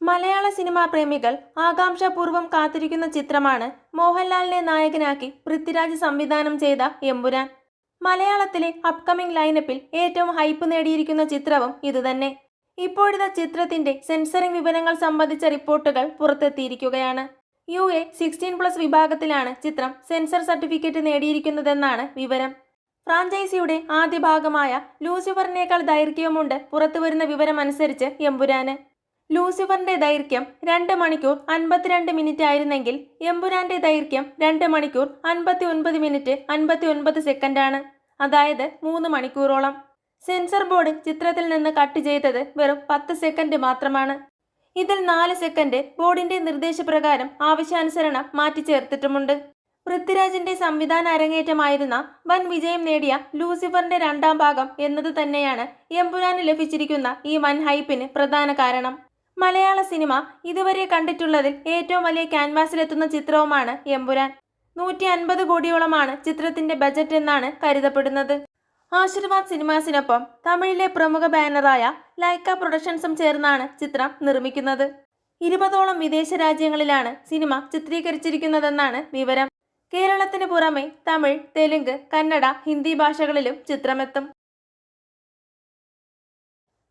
മലയാള cinema പ്രേമികൾ ആകാംക്ഷാപൂർവം കാത്തിരിക്കുന്ന ചിത്രമാണ് മോഹൻലാലിനെ നായകനാക്കി പൃഥ്വിരാജ് സംവിധാനം ചെയ്ത എമ്പുരാൻ. മലയാളത്തിലെ അപ്കമിംഗ് ലൈനപ്പിൽ ഏറ്റവും ഹൈപ്പ് നേടിയിരിക്കുന്ന ചിത്രവും ഇതുതന്നെ. ഇപ്പോഴത്തെ ചിത്രത്തിന്റെ സെൻസറിംഗ് വിവരങ്ങൾ സംബന്ധിച്ച റിപ്പോർട്ടുകൾ പുറത്തെത്തിയിരിക്കുകയാണ്. യു എ സിക്സ്റ്റീൻ പ്ലസ് വിഭാഗത്തിലാണ് ചിത്രം സെൻസർ സർട്ടിഫിക്കറ്റ് നേടിയിരിക്കുന്നതെന്നാണ് വിവരം. ഫ്രാഞ്ചൈസിയുടെ ആദ്യ ഭാഗമായ ലൂസിഫറിനേക്കാൾ ദൈർഘ്യവുമുണ്ട് പുറത്തുവരുന്ന വിവരമനുസരിച്ച് എമ്പുരാന്. ലൂസിഫറിന്റെ ദൈർഘ്യം രണ്ട് മണിക്കൂർ അൻപത്തിരണ്ട് മിനിറ്റ് ആയിരുന്നെങ്കിൽ എമ്പുരാന്റെ ദൈർഘ്യം രണ്ട് മണിക്കൂർ അൻപത്തി ഒൻപത് മിനിറ്റ് അൻപത്തി ഒൻപത് സെക്കൻഡാണ്. അതായത് മൂന്ന് മണിക്കൂറോളം. സെൻസർ ബോർഡ് ചിത്രത്തിൽ നിന്ന് കട്ട് ചെയ്തത് വെറും പത്ത് സെക്കൻഡ് മാത്രമാണ്. ഇതിൽ നാല് സെക്കൻഡ് ബോർഡിന്റെ നിർദ്ദേശപ്രകാരം ആവശ്യാനുസരണം മാറ്റി ചേർത്തിട്ടുമുണ്ട്. പൃഥ്വിരാജിന്റെ സംവിധാന അരങ്ങേറ്റമായിരുന്ന വൻ വിജയം നേടിയ ലൂസിഫറിന്റെ രണ്ടാം ഭാഗം എന്നത് തന്നെയാണ് എമ്പുരാന് ലഭിച്ചിരിക്കുന്ന ഈ വൻ ഹൈപ്പിന് പ്രധാന കാരണം. മലയാള സിനിമ ഇതുവരെ കണ്ടിട്ടുള്ളതിൽ ഏറ്റവും വലിയ ക്യാൻവാസിലെത്തുന്ന ചിത്രവുമാണ് എമ്പുരാൻ. നൂറ്റി അൻപത് കോടിയോളമാണ് ചിത്രത്തിന്റെ ബജറ്റ് എന്നാണ് കരുതപ്പെടുന്നത്. ആശീർവാദ് സിനിമാസിനൊപ്പം തമിഴിലെ പ്രമുഖ ബാനറായ ലൈക്ക പ്രൊഡക്ഷൻസും ചേർന്നാണ് ചിത്രം നിർമ്മിക്കുന്നത്. ഇരുപതോളം വിദേശ രാജ്യങ്ങളിലാണ് സിനിമ ചിത്രീകരിച്ചിരിക്കുന്നതെന്നാണ് വിവരം. കേരളത്തിന് പുറമെ തമിഴ് തെലുങ്ക് കന്നഡ ഹിന്ദി ഭാഷകളിലും ചിത്രമെത്തും.